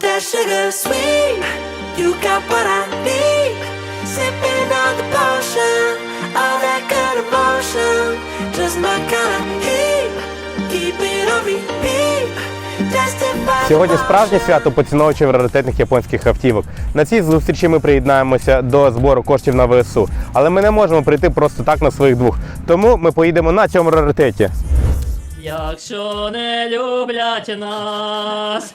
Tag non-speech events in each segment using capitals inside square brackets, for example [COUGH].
that sugar sweet. You got what I need. Sipping on the potion, all that good emotion. Just my kind of heat. Keep it on repeat. Сьогодні справжнє свято поціновувачів раритетних японських автівок. На цій зустрічі ми приєднаємося до збору коштів на ВСУ. Але ми не можемо прийти просто так на своїх двох. Тому ми поїдемо на цьому раритеті. Якщо не люблять нас,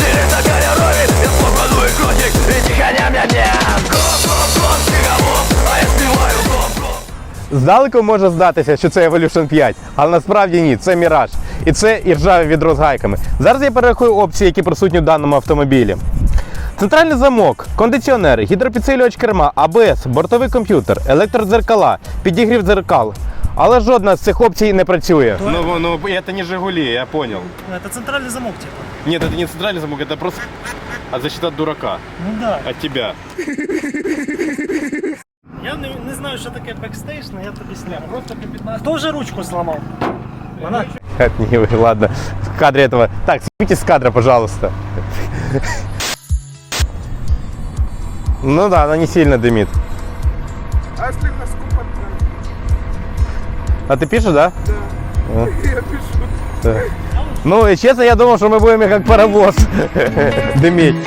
Здалеку може здатися, що це Evolution 5, але насправді ні, це Міраж. І це іржаве відро з гайками. Зараз я перерахую опції, які присутні в даному автомобілі. Центральний замок, кондиціонери, гідропідсилювач керма, АБС, бортовий комп'ютер, електродзеркала, підігрів дзеркал. Але жодна з цих опцій не працює. Ну, ну, це не Жигулі, я зрозумів. Это центральный замок, типа. Ні, це не центральний замок, це просто от защита дурака, Ну да. от тебе. [LAUGHS] Я не, не знаю, що таке бекстейдж, але я тобі сняв. Просто Хто вже ручку зламав? Вона? Не, вы, ладно, в кадре этого. Так, снимите с кадра, пожалуйста. Ну да, она не сильно дымит. А если на скупа А ты пишешь, да? [LAUGHS] я пишу. Да. Ну, и честно, я думал, что мы будем как паровоз [LAUGHS] дымить.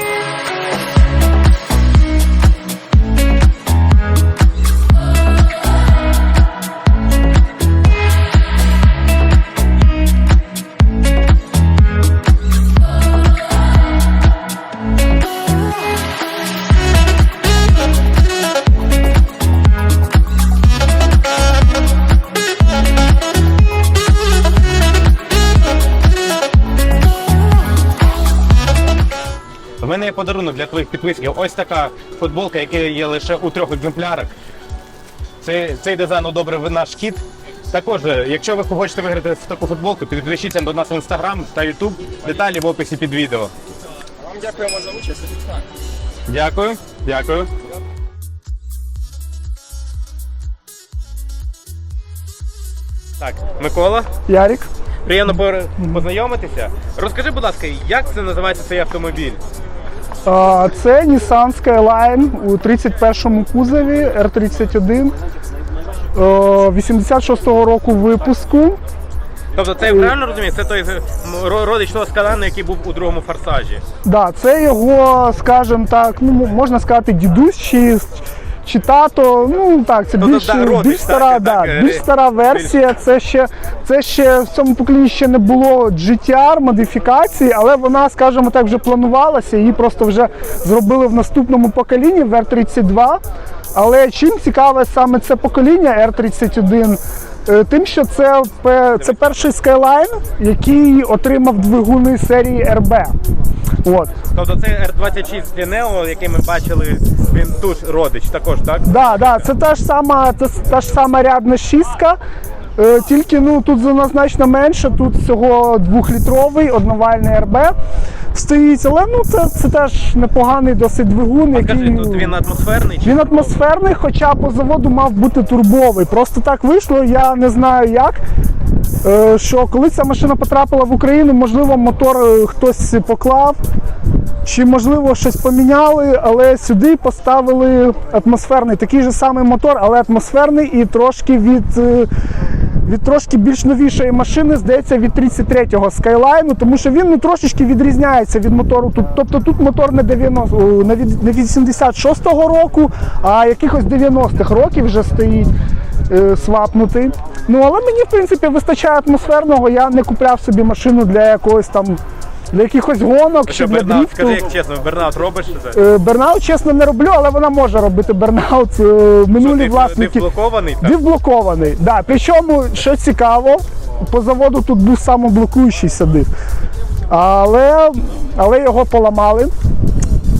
У мене є подарунок для твоїх підписників. Ось така футболка, яка є лише у трьох екземплярах. Цей, цей дизайн одобрив наш кіт. Також, е, якщо ви хочете виграти таку футболку, підпишіться до нас в інстаграм та ютуб. Деталі в описі під відео. Вам дякуємо за участь. Дякую, дякую. Так, Микола, Ярик. приємно познайомитися. Розкажи, будь ласка, як це називається цей автомобіль? Це Nissan Skyline у 31-му кузові R31 о, 86-го року випуску. Тобто це правильно розумію? Це той е, родич того скалану, який був у другому форсажі. Да, це його, скажімо так, ну можна сказати, дідусь чи, чи тато. Ну так, це Тобто, більш, да, родич, більш стара, так, да, е, більш стара версія. Це ще, це ще в цьому поколінні ще не було GTR модифікації, але вона, скажімо так, вже планувалася. Її просто вже зробили в наступному поколінні в R32. Але чим цікаве саме це покоління R31? Е, Тим, що це, це перший Skyline, який отримав двигуни серії RB. От. Тобто це R26 для Neo, який ми бачили, він тут родич також, так? Да, да, це та ж сама, це с- та ж сама рядна шістка. Е, тільки ну тут вона значно менше, тут всього двохлітровий одновальний РБ стоїть, але ну це, це теж непоганий досить двигун, який Скажи, тут він атмосферний чи він атмосферний, хоча по заводу мав бути турбовий. Просто так вийшло, я не знаю як. Е, Що коли ця машина потрапила в Україну, можливо, мотор е, хтось поклав, чи можливо щось поміняли, але сюди поставили атмосферний, такий же самий мотор, але атмосферний і трошки від. е, Від трошки більш новішої машини, здається, від 33-го Skyline, тому що він ну, трошечки відрізняється від мотору. Тут, тобто тут мотор не 90, не від не від 76-го року, а якихось 90-х років вже стоїть е, свапнутий. Ну але мені в принципі вистачає атмосферного. Я не купляв собі машину для якогось там для якихось гонок чи для дріфту. скажи, як чесно, Бернаут робиш це? Е, Бернаут, чесно, не роблю, але вона може робити бернаут. Е, Минулі ти, власники. блокований, так? Блокований. Да. Причому, що цікаво, по заводу тут був самоблокуючий садив. Але, але його поламали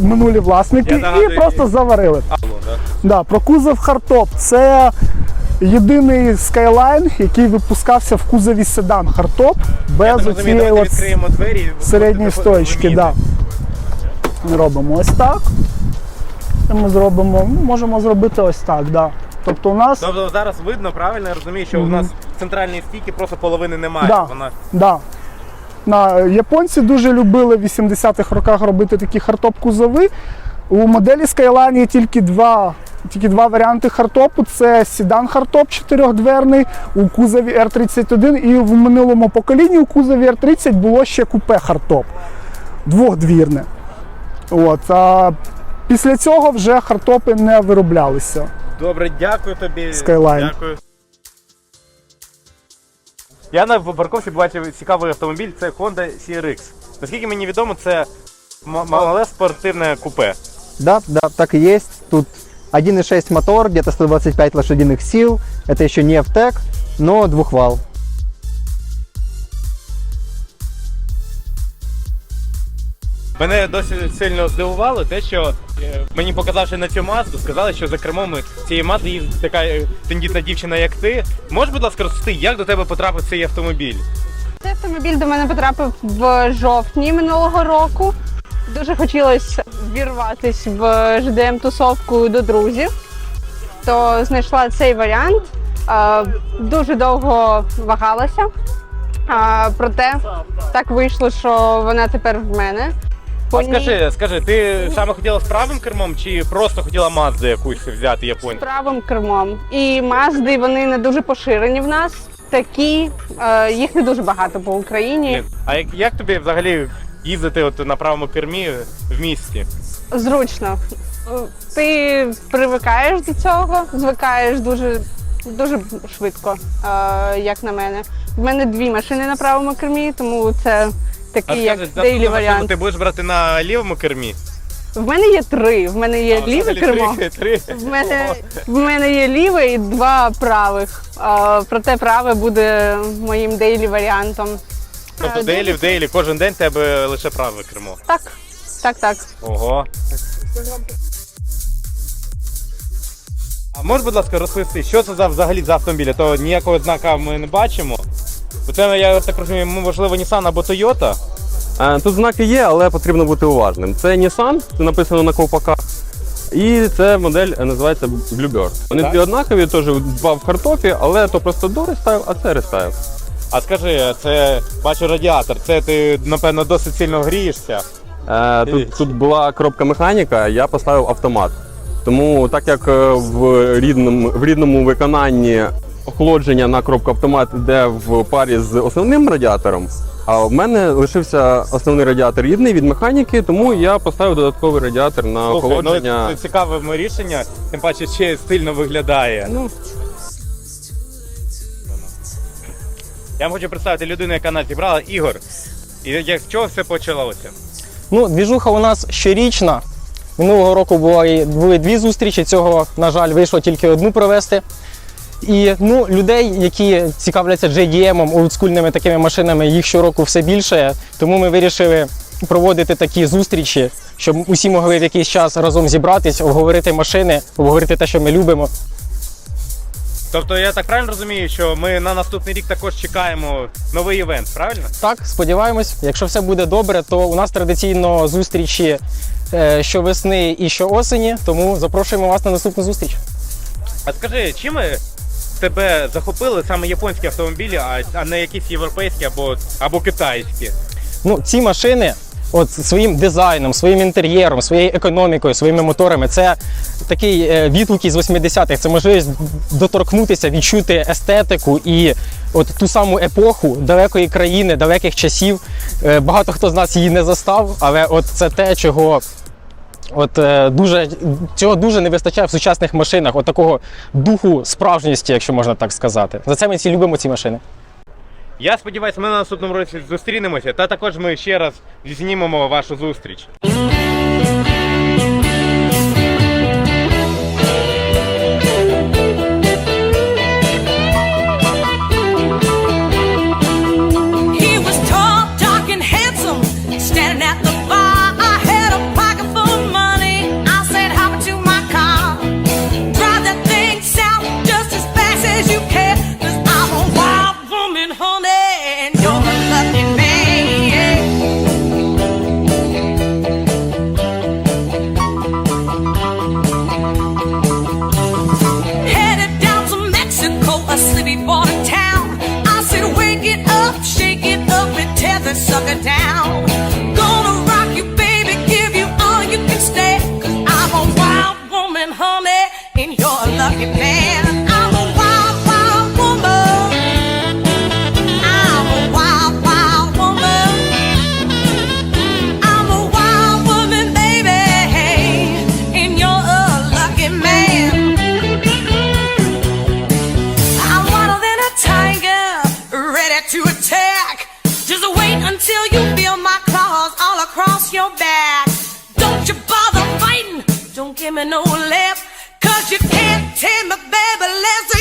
минулі власники Я нагадую, і просто заварили. Алло, да? Да, про кузов хардтоп. Це єдиний Skyline, який випускався в кузові седан хардтоп без оцієї от двері. середньої вміти. Да. Ми робимо ось так. І ми зробимо, ну, можемо зробити ось так, да. Тобто у нас. Тобто зараз видно, правильно я розумію, що у нас в центральній стійки просто половини немає. Да. Вона Да. На, японці дуже любили в 80-х роках робити такі хардтоп кузови. У моделі Skyline є тільки два, тільки два варіанти хардтопу. Це сідан хардтоп чотирьохдверний у кузові R31 і в минулому поколінні у кузові R30 було ще купе хардтоп двохдвірне. От, а після цього вже хардтопи не вироблялися. Добре, дякую тобі. Skyline. Дякую. Я на парковці бачив цікавий автомобіль, це Honda CRX. Наскільки мені відомо, це м- мале спортивне купе. Да, да, так и есть. Тут 1.6 мотор, где-то 125 лошадиных сил. Это еще не FTEC, но двухвал. Мене досить сильно здивувало те, що е, мені показавши на цю мазду, сказали, що за кермом цієї мазди їздить така е, тендітна дівчина, як ти. Можеш, будь ласка, розповісти, як до тебе потрапив цей автомобіль? Цей автомобіль до мене потрапив в жовтні минулого року. Дуже хотілося вірватися в ждм тусовку до друзів, то знайшла цей варіант. Дуже довго вагалася. Проте так вийшло, що вона тепер в мене. А скажи, скажи, ти саме хотіла з правим кермом чи просто хотіла мазду якусь взяти японську? правим кермом. І мазди вони не дуже поширені в нас. Такі, е, їх не дуже багато по Україні. А як, як тобі взагалі їздити от на правому кермі в місті? Зручно. Ти привикаєш до цього, звикаєш дуже, дуже швидко, е, як на мене. В мене дві машини на правому кермі, тому це такий як дейлі варіант. ти будеш брати на лівому кермі? В мене є три. В мене є А, ліве кермо. Три, [LAUGHS] три. В мене, в мене є ліве і два правих. Е, проте праве буде моїм дейлі варіантом. Тобто дейлі в дейлі, кожен день в тебе лише праве кермо. Так, так, так. Ого. А можеш, будь ласка, розповісти, що це за взагалі за автомобіль? То ніякого знака ми не бачимо. Бо це, я так розумію, можливо, Nissan або Toyota. Е, Тут знаки є, але потрібно бути уважним. Це Nissan, це написано на ковпаках. І це модель е, називається Bluebird. Вони Так. дві однакові, теж два в картопі, але то просто до рестайл, а це рестайл. А скажи, це бачу радіатор, це ти, напевно, досить сильно грієшся. Е, Тут, тут була коробка механіка, я поставив автомат. Тому так як е, в рідному, в рідному виконанні охолодження на коробку автомат йде в парі з основним радіатором, а в мене лишився основний радіатор рідний від механіки, тому я поставив додатковий радіатор на Слухай, ну охолодження. це цікаве рішення, тим паче ще стильно виглядає. Ну, Я вам хочу представити людину, яка нас зібрала, Ігор. І як чого все почалося? Ну, двіжуха у нас щорічна. Минулого року було, і- були дві зустрічі, цього, на жаль, вийшло тільки одну провести. І ну, людей, які цікавляться JDM, олдскульними такими машинами, їх щороку все більше. Тому ми вирішили проводити такі зустрічі, щоб усі могли в якийсь час разом зібратись, обговорити машини, обговорити те, що ми любимо. Тобто я так правильно розумію, що ми на наступний рік також чекаємо новий івент, правильно? Так, сподіваємось, якщо все буде добре, то у нас традиційно зустрічі е, щовесни і щоосені, тому запрошуємо вас на наступну зустріч. А скажи, чим тебе захопили саме японські автомобілі, а, а не якісь європейські або, або китайські? Ну, ці машини, от своїм дизайном, своїм інтер'єром, своєю економікою, своїми моторами, це такий е, відгук із 80-х. Це можливість доторкнутися, відчути естетику і от ту саму епоху далекої країни, далеких часів. Е, багато хто з нас її не застав, але от це те, чого. От е, дуже цього дуже не вистачає в сучасних машинах, от такого духу справжністі, якщо можна так сказати. За це ми всі любимо ці машини. Я сподіваюся, ми на наступному році зустрінемося, та також ми ще раз знімемо вашу зустріч. no left. Cause you can't tell me, baby, let's